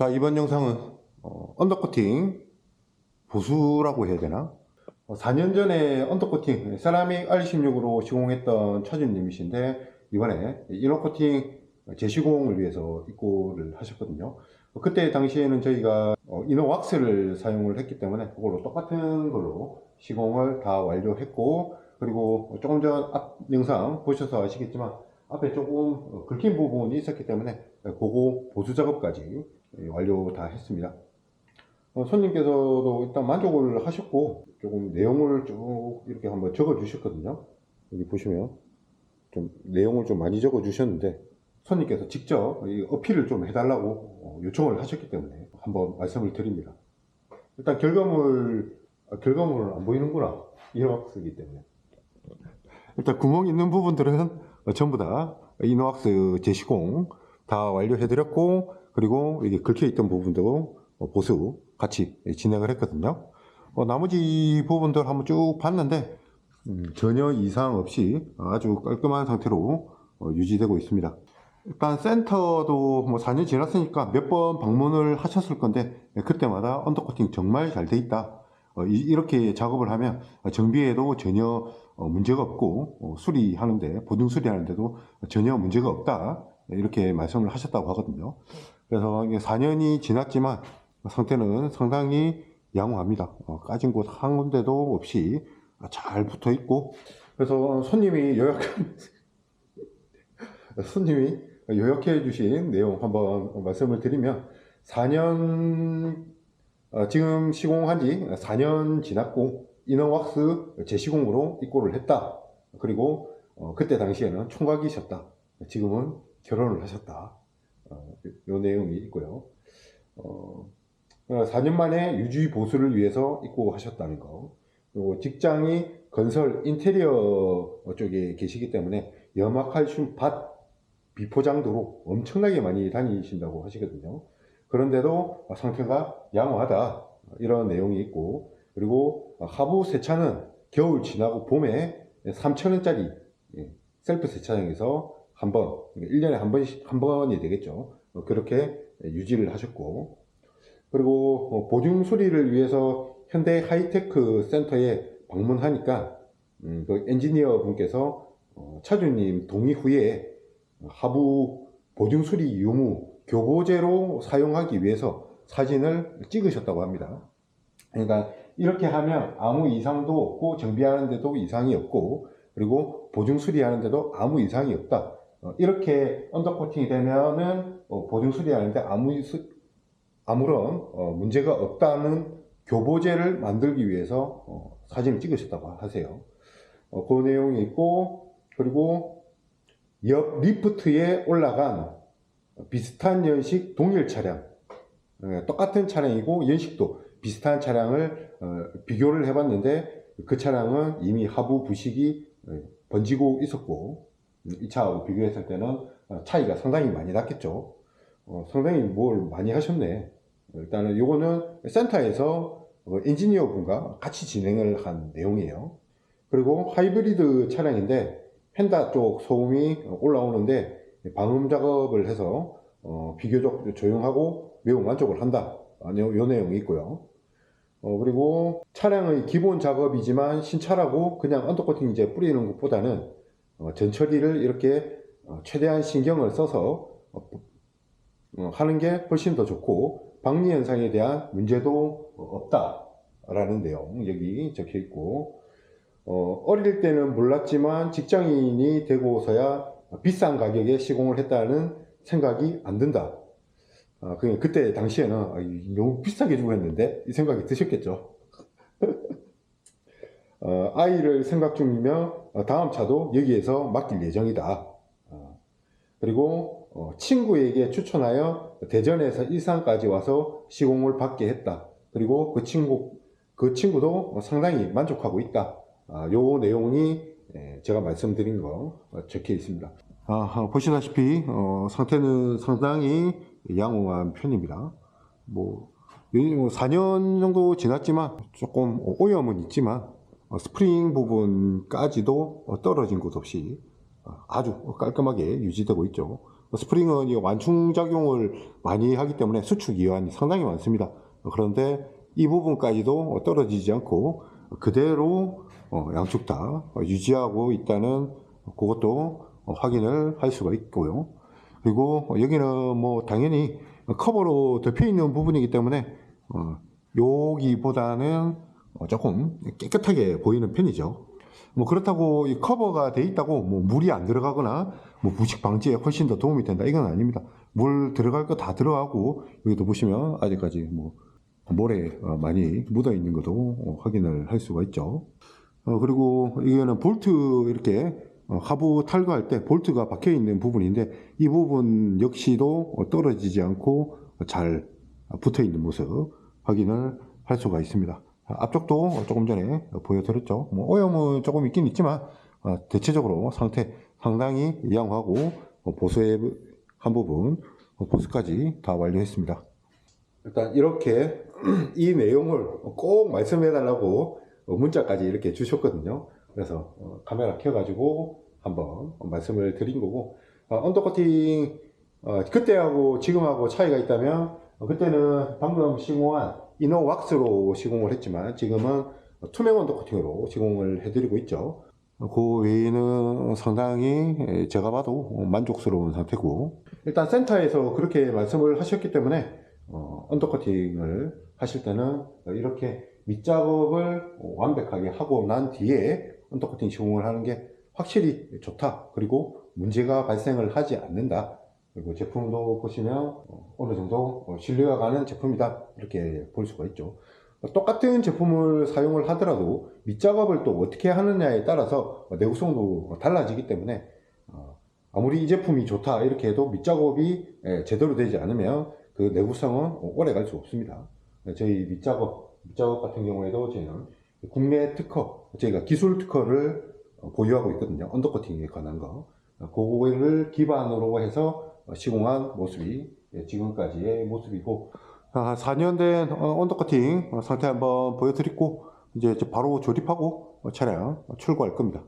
자, 이번 영상은 어, 언더코팅 보수라고 해야 되나? 어, 4년 전에 언더코팅 세라믹 R16으로 시공했던 차주님이신데 이번에 이너코팅 재시공을 위해서 입고를 하셨거든요. 어, 그때 당시에는 저희가 어, 이너 왁스를 사용을 했기 때문에 그걸로 똑같은 걸로 시공을 다 완료했고 그리고 조금 전 앞 영상 보셔서 아시겠지만 앞에 조금 어, 긁힌 부분이 있었기 때문에 그거 보수 작업까지 예, 완료 다 했습니다. 어, 손님께서도 일단 만족을 하셨고 조금 내용을 쭉 이렇게 한번 적어 주셨거든요. 여기 보시면 좀 내용을 좀 많이 적어 주셨는데 손님께서 직접 이 어필을 좀 해달라고 어, 요청을 하셨기 때문에 한번 말씀을 드립니다. 일단 결과물 아, 결과물은 안 보이는구나 이너왁스이기 때문에 일단 구멍 있는 부분들은 어, 전부 다 이너왁스 제시공 다 완료해드렸고 그리고 여기 긁혀 있던 부분도 어, 보수 같이 진행을 했거든요. 어, 나머지 부분들 한번 쭉 봤는데 음, 전혀 이상 없이 아주 깔끔한 상태로 어, 유지되고 있습니다. 일단 센터도 뭐 4년 지났으니까 몇 번 방문을 하셨을 건데 예, 그때마다 언더코팅 정말 잘 돼 있다. 어, 이, 렇게 작업을 하면 정비에도 전혀 어, 문제가 없고 어, 수리하는데 보증 수리하는데도 전혀 문제가 없다. 예, 이렇게 말씀을 하셨다고 하거든요. 그래서 이게 4년이 지났지만 상태는 상당히 양호합니다. 어, 까진 곳 한 군데도 없이 잘 붙어 있고 그래서 손님이 요약 손님이 요약해 주신 내용 한번 말씀을 드리면 4년 어, 지금 시공한 지 4년 지났고 이너왁스 재시공으로 입고를 했다. 그리고 어, 그때 당시에는 총각이셨다. 지금은 결혼을 하셨다. 어, 요 내용이 있고요. 어, 4년 만에 유지 보수를 위해서 입고하셨다는 거. 그리고 직장이 건설 인테리어 쪽에 계시기 때문에 염화칼슘 밭 비포장 도로 엄청나게 많이 다니신다고 하시거든요. 그런데도 상태가 양호하다. 이런 내용이 있고, 그리고 하부 세차는 겨울 지나고 봄에 3,000원짜리 셀프 세차장에서 한 번, 1년에 한 번씩, 한 번이 되겠죠. 어, 그렇게 유지를 하셨고, 그리고 어, 보증 수리를 위해서 현대 하이테크 센터에 방문하니까, 음, 그 엔지니어 분께서 어, 차주님 동의 후에 하부 보증 수리 유무 교보제로 사용하기 위해서 사진을 찍으셨다고 합니다. 그러니까 이렇게 하면 아무 이상도 없고 정비하는데도 이상이 없고 그리고 보증 수리하는데도 아무 이상이 없다. 어, 이렇게 언더코팅이 되면은 어, 보증 수리하는데 아무 수- 아무런 어, 문제가 없다는 교보제를 만들기 위해서 어, 사진을 찍으셨다고 하세요. 어, 그 내용이 있고 그리고 옆 리프트에 올라간 비슷한 연식 동일 차량 예, 똑같은 차량이고 연식도 비슷한 차량을 어, 비교를 해봤는데 그 차량은 이미 하부 부식이 예, 번지고 있었고 음, 이 차하고 비교했을 때는 어, 차이가 상당히 많이 났겠죠. 어, 상당히 뭘 많이 하셨네. 일단은 요거는 센터에서 어, 엔지니어 분과 같이 진행을 한 내용이에요. 그리고 하이브리드 차량인데 펜다 쪽 소음이 올라오는데 방음 작업을 해서 어, 비교적 조용하고 매우 만족을 한다. 아, 요, 요 내용이 있고요. 어, 그리고 차량의 기본 작업이지만 신차라고 그냥 언더코팅 이제 뿌리는 것보다는 어, 전처리를 이렇게 어, 최대한 신경을 써서 어, 어, 하는 게 훨씬 더 좋고 방리 현상에 대한 문제도 없다라는 내용 여기 적혀 있고 어, 어릴 때는 몰랐지만 직장인이 되고서야 비싼 가격에 시공을 했다는 생각이 안 든다. 아, 그, 그때 당시에는 아, 이- 너무 비싸게 주고 했는데 이 생각이 드셨겠죠. 어, 아이를 생각 중이며 어, 다음 차도 여기에서 맡길 예정이다. 어, 그리고 어, 친구에게 추천하여 대전에서 일산까지 와서 시공을 받게 했다. 그리고 그 친구 그 친구도 상당히 만족하고 있다. 아, 요 내용이 예, 제가 말씀드린 거 어, 적혀 있습니다. 아, 보시다시피 어, 상태는 상당히 양호한 편입니다. 뭐, 이- 뭐 4년 정도 지났지만 조금 오염은 있지만 어, 스프링 부분까지도 어, 떨어진 곳 없이 어, 아주 깔끔하게 유지되고 있죠. 스프링은 이 완충 작용을 많이 하기 때문에 수축 이완이 상당히 많습니다. 그런데 이 부분까지도 떨어지지 않고 그대로 어, 양쪽 다 유지하고 있다는 그것도 확인을 할 수가 있고요. 그리고 여기는 뭐 당연히 커버로 덮여 있는 부분이기 때문에 어, 여기보다는 어, 조금 깨끗하게 보이는 편이죠. 뭐 그렇다고 이 커버가 돼 있다고 뭐 물이 안 들어가거나 뭐 부식 방지에 훨씬 더 도움이 된다 이건 아닙니다. 물 들어갈 거 다 들어가고 여기도 보시면 아직까지 뭐 모래 어, 많이 묻어 있는 것도 어, 확인을 할 수가 있죠. 어, 그리고 이거는 볼트 이렇게 어, 하부 탈거할 때 볼트가 박혀 있는 부분인데 이 부분 역시도 어, 떨어지지 않고 잘 붙어 있는 모습 확인을 할 수가 있습니다. 앞쪽도 조금 전에 보여드렸죠. 뭐 오염은 조금 있긴 있지만 어, 대체적으로 상태 상당히 양호하고 어, 보수의 한 부분 어, 보수까지 다 완료했습니다. 일단 이렇게 이 내용을 꼭 말씀해 달라고 문자까지 이렇게 주셨거든요. 그래서 어, 카메라 켜가지고 한번 말씀을 드린 거고 어, 언더커팅 어, 그때하고 지금하고 차이가 있다면 어, 그때는 방금 시공한 이너 왁스로 시공을 했지만 지금은 투명 언더커팅으로 시공을 해드리고 있죠. 그 외에는 상당히 에, 제가 봐도 만족스러운 상태고 일단 센터에서 그렇게 말씀을 하셨기 때문에 어, 언더커팅을 하실 때는 이렇게 밑작업을 완벽하게 하고 난 뒤에 언더커팅 시공을 하는 게 확실히 좋다. 그리고 문제가 발생을 하지 않는다. 그리고 제품도 보시면 어, 어느 정도 어, 신뢰가 가는 제품이다. 이렇게 볼 수가 있죠. 똑같은 제품을 사용을 하더라도 밑작업을 또 어떻게 하느냐에 따라서 내구성도 달라지기 때문에 어, 아무리 이 제품이 좋다 이렇게 해도 밑작업이 예, 제대로 되지 않으면 그 내구성은 오래 갈 수 없습니다. 저희 밑작업, 밑작업 같은 경우에도 저희는 국내 특허, 저희가 기술 특허를 어, 보유하고 있거든요. 언더커팅에 관한 거. 어, 그거를 기반으로 해서 시공한 모습이 예, 지금까지의 모습이고, 한 4년 된 어, 언더커팅 상태 한번 보여드리고, 이제 바로 조립하고 차량 출고할 겁니다.